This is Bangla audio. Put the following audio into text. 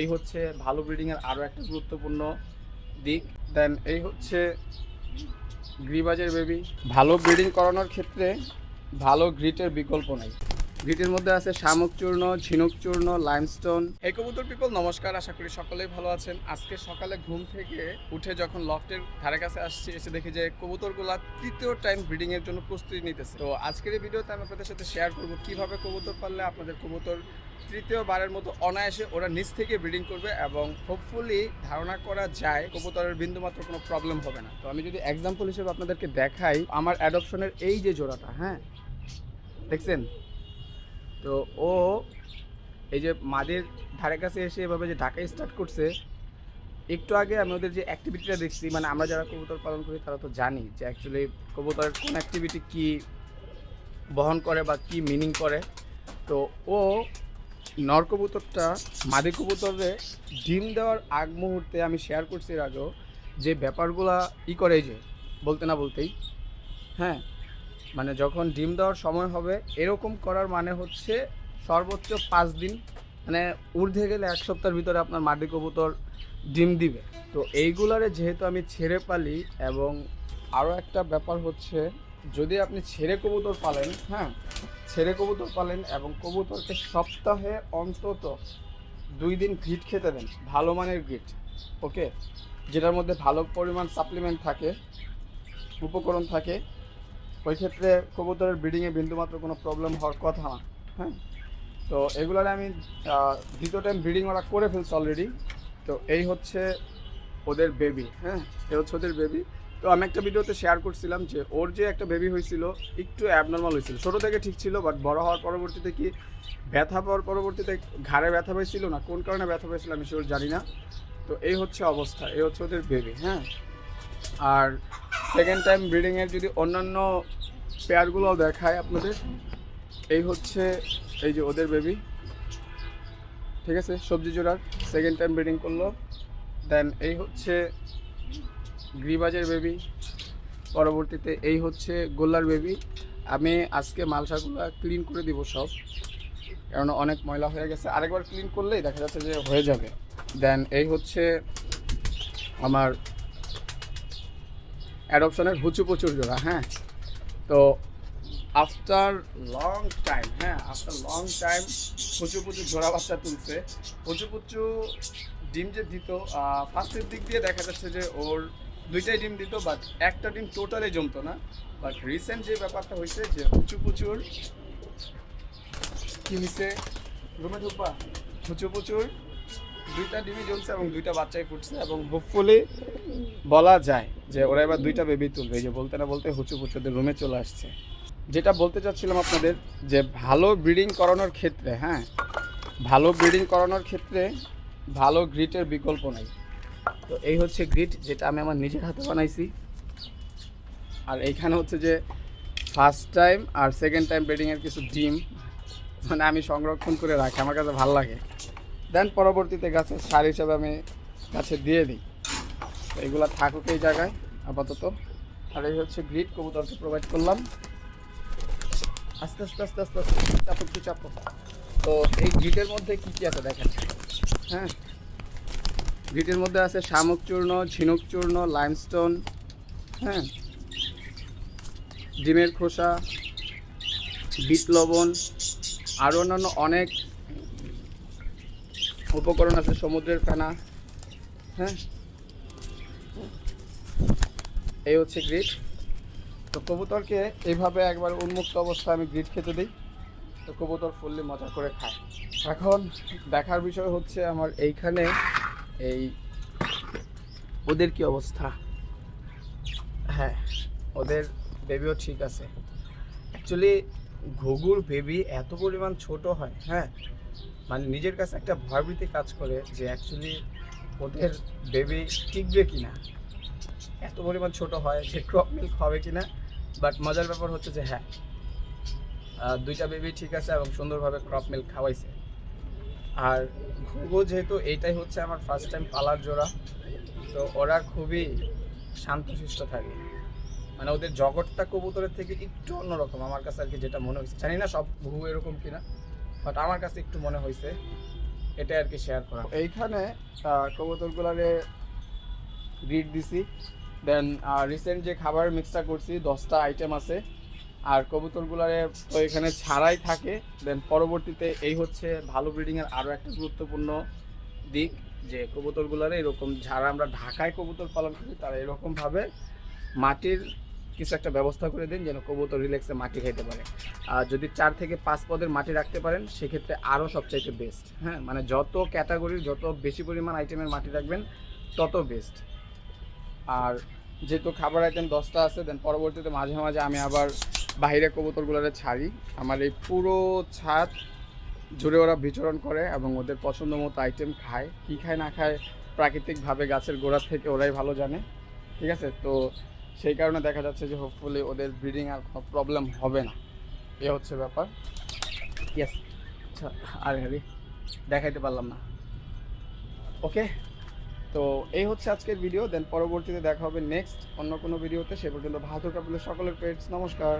এই হচ্ছে ভালো ব্রিডিংয়ের আরও একটা গুরুত্বপূর্ণ দিক। দেন এই হচ্ছে গ্রিবাজের বেবি ভালো ব্রিডিং করানোর ক্ষেত্রে ভালো গ্রিটের বিকল্প নাই। গ্রিটের মধ্যে আছে শামুক চূর্ণ, ঝিনুক চূর্ণ লাইমস্টোন এই কবুতর পিপল নমস্কার, আশা করি সকলেই ভালো আছেন। আজকে সকালে ঘুম থেকে উঠে যখন লফটের ধারে কাছে আসছি, এসে দেখি যে কবুতরগুলা তৃতীয় টাইম ব্রিডিং এর জন্য প্রস্তুতি নিতেছে। তো আজকের এই ভিডিওতে আমি আপনাদের সাথে শেয়ার করব কীভাবে কবুতর পাললে আপনাদের কবুতর তৃতীয়বারের মতো অনায়াসে ওরা নিচ থেকে ব্রিডিং করবে এবং হোপফুলি ধারণা করা যায় কবুতরের বিন্দুমাত্র কোনো প্রবলেম হবে না। তো আমি যদি এক্সাম্পল হিসেবে আপনাদেরকে দেখাই, আমার অ্যাডপশনের এই যে জোড়াটা হ্যাঁ? দেখছেন? তো ও এই যে মাদের ধারে কাছে এসে এভাবে যে ঢাকা স্টার্ট করছে, একটু আগে আমি ওদের যে অ্যাক্টিভিটিটা দেখছি মানে আমরা যারা কবুতর পালন করি তারা তো জানি যে অ্যাকচুয়ালি কবুতরের কোন অ্যাক্টিভিটি কি বহন করে বা কি মিনিং করে। তো ও নর কবুতরটা মাদি কবুতরে ডিম দেওয়ার আগ মুহূর্তে আমি শেয়ার করছি এর আগেও, যে ব্যাপারগুলা ই করে যে, বলতে না বলতেই হ্যাঁ? মানে যখন ডিম দেওয়ার সময় হবে, এরকম করার মানে হচ্ছে সর্বোচ্চ পাঁচ দিন মানে ঊর্ধ্বে গেলে এক সপ্তাহের ভিতরে আপনার মাটি কবুতর ডিম দিবে। তো এইগুলারে যেহেতু আমি ছেড়ে পালি এবং আরও একটা ব্যাপার হচ্ছে, যদি আপনি ছেড়ে কবুতর পালেন হ্যাঁ ছেড়ে কবুতর পালেন এবং কবুতরকে সপ্তাহে অন্তত দুই দিন ঘিট খেতে দেন, ভালো মানের ঘিট, ওকে? যেটার মধ্যে ভালো পরিমাণ সাপ্লিমেন্ট থাকে, উপকরণ থাকে ওই ক্ষেত্রে কবুতরের ব্রিডিংয়ে বিন্দুমাত্র কোনো প্রবলেম হওয়ার কথা না হ্যাঁ? তো এগুলার আমি দ্বিতীয় টাইম ব্রিডিং ওরা করে ফেলছে অলরেডি তো এই হচ্ছে ওদের বেবি হ্যাঁ? এই হচ্ছে ওদের বেবি তো আমি একটা ভিডিওতে শেয়ার করছিলাম যে ওর যে একটা বেবি হয়েছিল, একটু অ্যাবনর্মাল হয়েছিল। ছোটো থেকে ঠিক ছিল বাট বড় হওয়ার পরবর্তীতে কি ব্যথা পাওয়ার পরবর্তীতে ঘাড়ে ব্যথা পেয়েছিল না? কোন কারণে ব্যথা পেয়েছিল আমি সেটা জানি না। তো এই হচ্ছে অবস্থা, এই হচ্ছে ওদের বেবি হ্যাঁ? আর সেকেন্ড টাইম ব্রিডিংয়ের যদি অন্যান্য পেয়ারগুলো দেখায় আপনাদের, এই হচ্ছে এই যে ওদের বেবি ঠিক আছে? সবজি জোড়ার সেকেন্ড টাইম ব্রিডিং করল। দেন এই হচ্ছে গ্রিবাজের বেবি পরবর্তীতে এই হচ্ছে গোল্লার বেবি আমি আজকে মালসাগুলো ক্লিন করে দিব সব। কারণ অনেক ময়লা হয়ে গেছে। আরেকবার ক্লিন করলেই দেখা যাচ্ছে যে হয়ে যাবে। দেন এই হচ্ছে আমার অ্যাডপশনের হুচু প্রচুর জোড়া হ্যাঁ? তো আফটার লং টাইম হ্যাঁ আফটার লং টাইম হুচু পুচু জোড়া বাচ্চা তুলছে। হুচু পুচু ডিম যে দিত ফার্স্টের দিক দিয়ে দেখা যাচ্ছে যে ওর দুইটাই ডিম দিত বাট একটা ডিম টোটালি জমতো না। বাট রিসেন্ট যে ব্যাপারটা হয়েছে যে হুচু প্রচুর কি হয়েছে রুমে ঢুকবা? হুচু প্রচুর দুইটা ডিমই জ্বলছে এবং দুইটা বাচ্চাই ফুটছে এবং হোপফুলি বলা যায়। যে ওরা এবার দুইটা বেবি তুলবে যে বলতে না বলতে হুচু পুচুদের রুমে চলে আসছে। যেটা বলতে চাচ্ছিলাম আপনাদের যে ভালো ব্রিডিং করানোর ক্ষেত্রে হ্যাঁ ভালো ব্রিডিং করানোর ক্ষেত্রে ভালো গ্রিটের বিকল্প নাই। তো এই হচ্ছে গ্রিট যেটা আমি আমার নিজের হাতে বানাইছি। আর এইখানে হচ্ছে যে ফার্স্ট টাইম আর সেকেন্ড টাইম ব্রিডিংয়ের কিছু ডিম মানে আমি সংরক্ষণ করে রাখি, আমার কাছে ভালো লাগে। দেন পরবর্তীতে গাছের সার হিসাবে আমি গাছে দিয়ে দিই। এগুলো থাকুক এই জায়গায়, আপাতত। আর এই হচ্ছে গ্রিড কবুতরকে প্রোভাইড করলাম। আস্তে আস্তে আস্তে আস্তে আস্তে, চাপো একটু, চাপো। তো এই গ্রিটের মধ্যে কি কি আছে দেখেন? হ্যাঁ? গ্রিটের মধ্যে আছে শামুক চূর্ণ, ঝিনুক চূর্ণ লাইমস্টোন হ্যাঁ? ডিমের খোসা, বিট লবণ আরও অন্যান্য অনেক উপকরণ আছে সমুদ্রের ফেনা হ্যাঁ? এই হচ্ছে গ্রিট তো কবুতরকে এইভাবে একবার উন্মুক্ত অবস্থায় আমি গ্রিট খেতে দিই। তো কবুতর ফুললি মজা করে খায়। এখন দেখার বিষয় হচ্ছে আমার এইখানে এই ওদের কি অবস্থা? হ্যাঁ ওদের বেবিও ঠিক আছে। অ্যাকচুয়ালি ঘুঘুর বেবি এত পরিমাণ ছোট হয় হ্যাঁ? মানে নিজের কাছে একটা ভয়ভীতি কাজ করে যে অ্যাকচুয়ালি ওদের বেবি টিকবে কি না এত পরিমাণ ছোট হয় যে ক্রপ মিল্ক হবে কি না বাট মজার ব্যাপার হচ্ছে যে হ্যাঁ দুইটা বেবি ঠিক আছে এবং সুন্দরভাবে ক্রপ মিল্ক খাওয়াইছে। আর ঘুঘু যেহেতু এইটাই হচ্ছে আমার ফার্স্ট টাইম পালার জোড়া, তো ওরা খুবই শান্তশিষ্ট থাকে। মানে ওদের জগৎটা কবুতরের থেকে একটু অন্যরকম। আমার কাছে আর কি যেটা মনে হয়েছে জানি না সব ঘুঘু এরকম কিনা বাট আমার কাছে একটু মনে হয়েছে এটা আর কি শেয়ার করা। এইখানে কবুতরগুলারে গ্রিড দিছি। দেন রিসেন্ট যে খাবার মিক্সটা করছি, দশটা আইটেম আছে। আর কবুতরগুলারে তো এখানে ছাড়াই থাকে। দেন পরবর্তীতে এই হচ্ছে ভালো ব্রিডিংয়ের আরও একটা গুরুত্বপূর্ণ দিক, যে কবুতরগুলারে এরকম, যারা আমরা ঢাকায় কবুতর পালন করি, তারা এরকমভাবে মাটির কিছু একটা ব্যবস্থা করে দিন যেন কবুতর রিল্যাক্সে মাটি খাইতে পারে। আর যদি চার থেকে পাঁচ পদের মাটি রাখতে পারেন, সেক্ষেত্রে আরও সবচাইতে বেস্ট হ্যাঁ? মানে যত ক্যাটাগরির যত বেশি পরিমাণ আইটেমের মাটি রাখবেন, তত বেস্ট আর যেহেতু খাবার আইটেম দশটা আছে দেন পরবর্তীতে মাঝে মাঝে আমি আবার বাইরে কবুতরগুলোরে ছাড়ি। আমার এই পুরো ছাদ জুড়ে ওরা বিচরণ করে এবং ওদের পছন্দ মতো আইটেম খায়। কী খায় না খায় প্রাকৃতিকভাবে গাছের গোড়ার থেকে ওরাই ভালো জানে। ঠিক আছে? তো সেই কারণে দেখা যাচ্ছে যে হোপফুলি ওদের ব্রিডিং আর কোনো প্রবলেম হবে না। এ হচ্ছে ব্যাপার। ইয়েস আচ্ছা আর হ্যারি দেখাইতে পারলাম না। ওকে তো এই হচ্ছে আজকের ভিডিও দেন পরবর্তীতে দেখা হবে নেক্সট অন্য কোনো ভিডিওতে সে পর্যন্ত ভালো থাকুন সকলের পেটস নমস্কার।